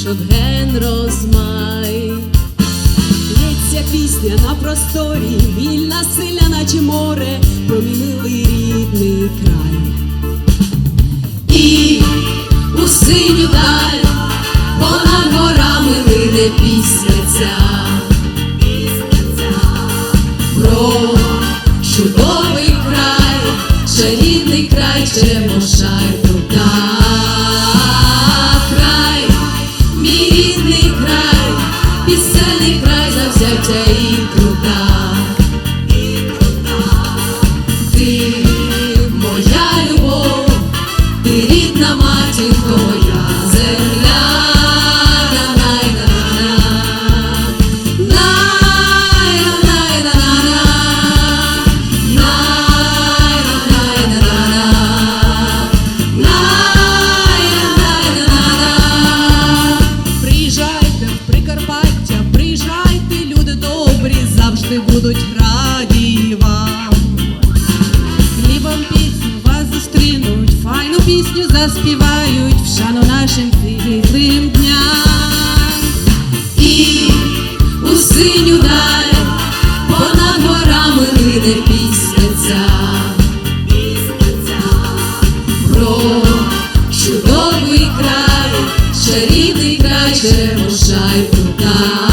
квіточок ген розмай. Лється пісня на просторі, вільна сильна, наче море, про мій милий рідний край. І у синю даль понад горами лине пісня ця про чудовий край, чарівний край, Чемошай моя заспівають в шану нашим світлим дням. І у синю даль понад горами лине пісня ця. Про чудовий край, чарівний край, Черемошай труда.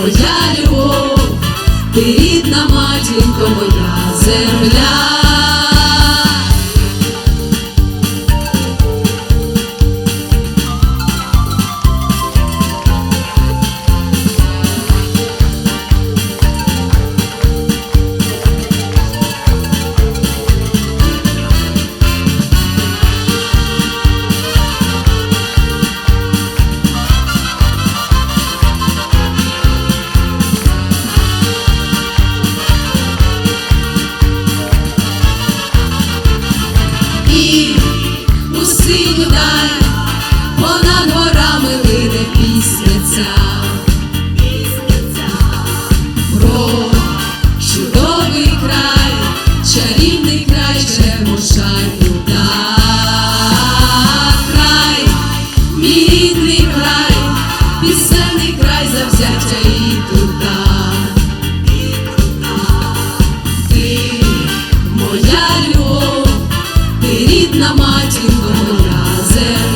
Моя любов, ти рідна матінко моя земля. У синю даль понад горами лине пісниця. Про чудовий край, чарівний край, Черемошай моя любов,